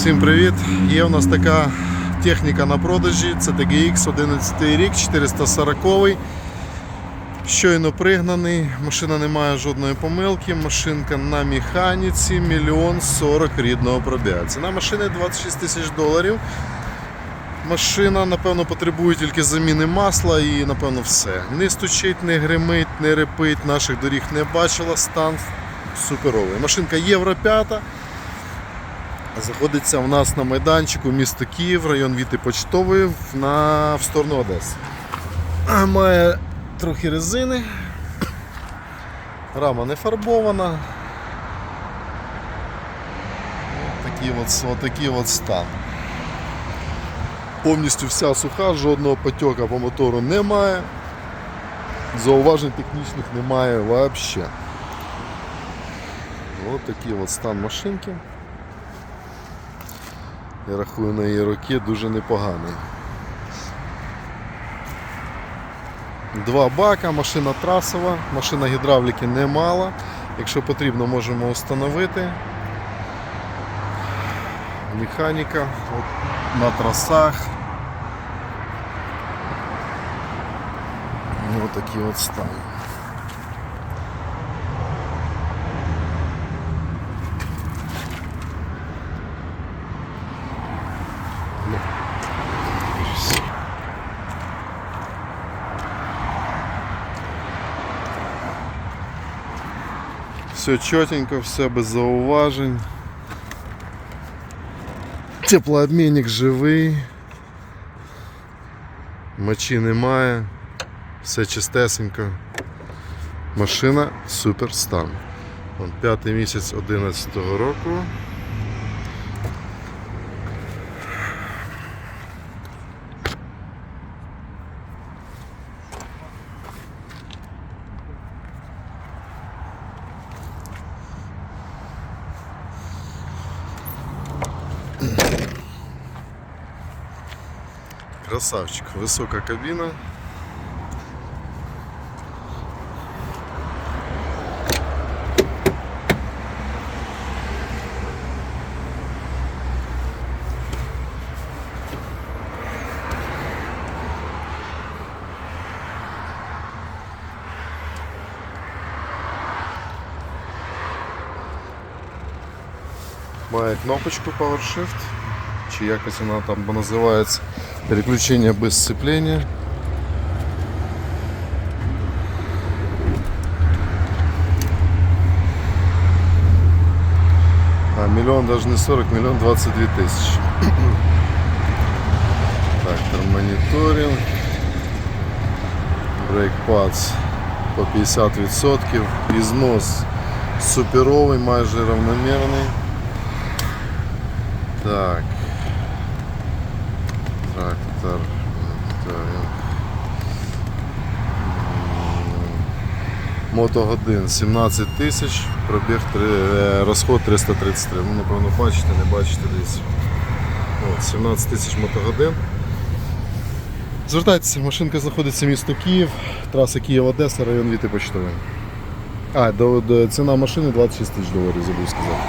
Всім привіт! Є у нас така техніка на продажі. Це TGX 11 рік, 440 Щойно пригнаний, машина не має жодної помилки, машинка на механіці, мільйон 40 рідного пробігу. Ціна машини 26 тисяч доларів. Машина, напевно, потребує тільки заміни масла і, напевно, все. Не стучить, не гримить, не репить, наших доріг не бачила, стан суперовий. Машинка Євро 5. Заходиться в нас на майданчику місто Київ, район Віти Почтової на, в сторону Одеси. Має трохи резини. Рама не фарбована. Такий от, от такий от стан. Повністю вся суха, жодного потьока по мотору немає. Зауважень технічних немає взагалі. Ось такий от стан машинки. Я рахую на її роки дуже непоганий. Два бака, машина трасова, машина гідравліки не мала. Якщо потрібно, можемо встановити. Механіка от, на трасах. Ось такий от стан. Все чотенько, все без зауважень. Теплообмінник живий. Мочі немає. Все чистесенько. Машина супер стан. П'ятий місяць 2011 року. Красавчик, висока кабіна. Має кнопочку PowerShift, чи якось вона там називається. Переключение без сцепления. А, миллион даже не 40, миллион 22 тысячи. Так, там мониторинг. Брейкпадс по 50%. Ізнос суперовий, майже равномірний. Так. Трактор. Мотогодин 17 тисяч, пробіг три- е, розход 333. Ну, напевно, бачите, не бачите десь. От, 17 тисяч мотогодин. Звертайтеся, машинка знаходиться в місто Київ, траса Київ-Одеса, район Віти Почтовий. А, до, до, ціна машини 26 тисяч доларів, забув сказати.